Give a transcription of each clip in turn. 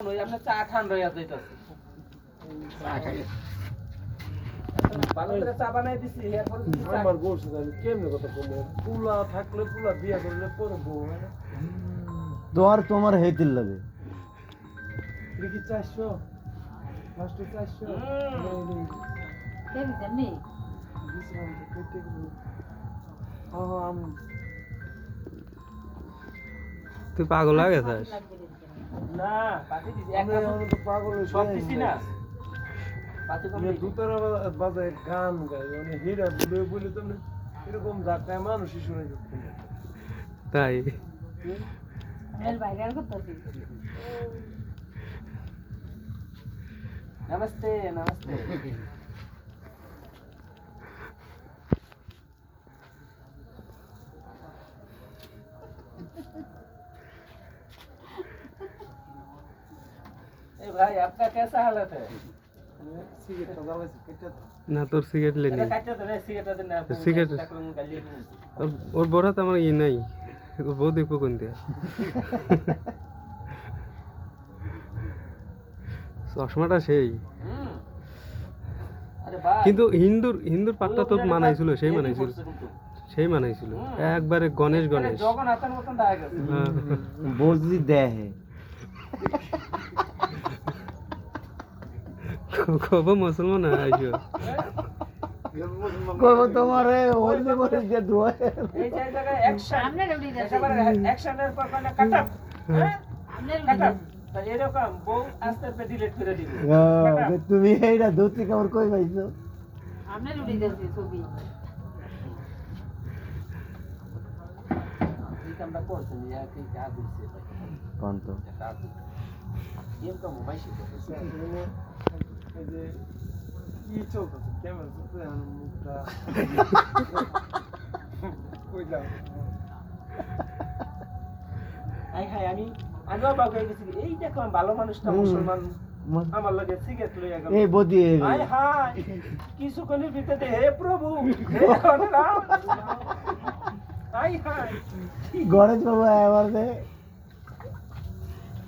ওই চা ঠান রইয়া যাইতাছে। ভালো করে চা বানাই দিছি এরপর আমার বলছে আমি কেমনে কথা বলব পুলা থাকলে পুলা বিয়া করলে পরে বউ তোমার লাগে। দেখি চারশো? চারশো? হ্যাঁ হ্যাঁ তুই পাগল হয়ে গেছিস? না পাতি দিছি। এক পাগল সব দিছি না। দুতারা বাজায় গান গাই মানে হীরা বলে বলে তো এরকম ধাক্কায় মানুষই শুনে যাচ্ছে তাই? El bailar con todo. Namaste namaste. ভাই আপনার কেসা হালত না তোর লেনি ওর আমার ই নাই। চশমাটা সেই। কিন্তু হিন্দুর হিন্দুর পাটটা তো মানাইছিল সেই মানাইছিল। সেই মানাইছিল। একবারে গণেশ গণেশ। হ্যাঁ। দেয় কব মুসলমান আইসো কইব তোমারে হলদি মরিচ দিয়ে ধোয়। এই যে জায়গায় অ্যাকশন lo digas. একেবারে অ্যাকশনের পর মানে কাটাপ হ্যাঁ। Amne lo কাটাপ এরকম বউ আস্তে আস্তে ডিলিট করে দিবে। তুমি এইটা ধুতি কাপড় কই পাইছো? de su vida. এই কামটা করছেন ইয়া কি যা দিচ্ছে কোন তো? এরকম মাইশি করছে মানে এই যে কি চলতেছে কেমন চলতেছে মুখটা কইলাম আই হাই আমি আমি অবাক হয়ে গেছি এই দেখো ভালো মানুষটা মুসলমান আমার লাগে সিগারেট লইয়া গেল এই বদি আয় হায় কিছুক্ষণের ভিতরে হে প্রভু হে রাম আয় হায় গণেশ বাবু এবার দে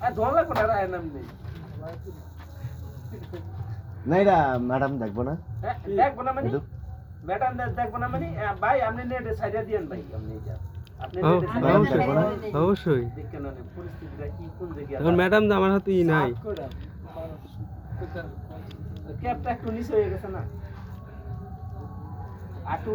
আর লাগবে না রায় নাম নেই না এটা ম্যাডাম দেখব না। হ্যাঁ, দেখব না মানে? ম্যাডাম দেখব না মানে? ভাই আপনি নেটে সাইডে দিয়েন ভাই। আপনি যা আপনি ও, নেটে সাইডে ম্যাডাম দিয়েন। দেখব না। অবশ্যই। দেখেন না পরিস্থিতিটা কি কোন দিকে এখন ম্যাডাম তো আমার হাতে ই নাই। ক্যাপটা একটু নিচে হয়ে গেছে আটু.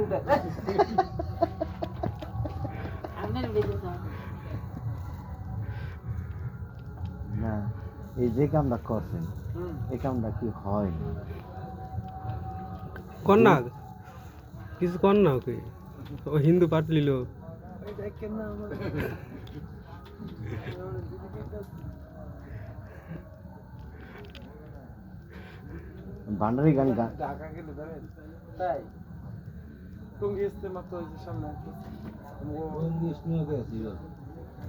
না এই যে কামটা করছেন। এই কামটা কি হয় কর না কিছু কর না ওকে? ও হিন্দু পাট লিল? ভান্ডারি গান গান ঢাকা গেলে তাই? টঙ্গি ইস্তেমা তো সামনে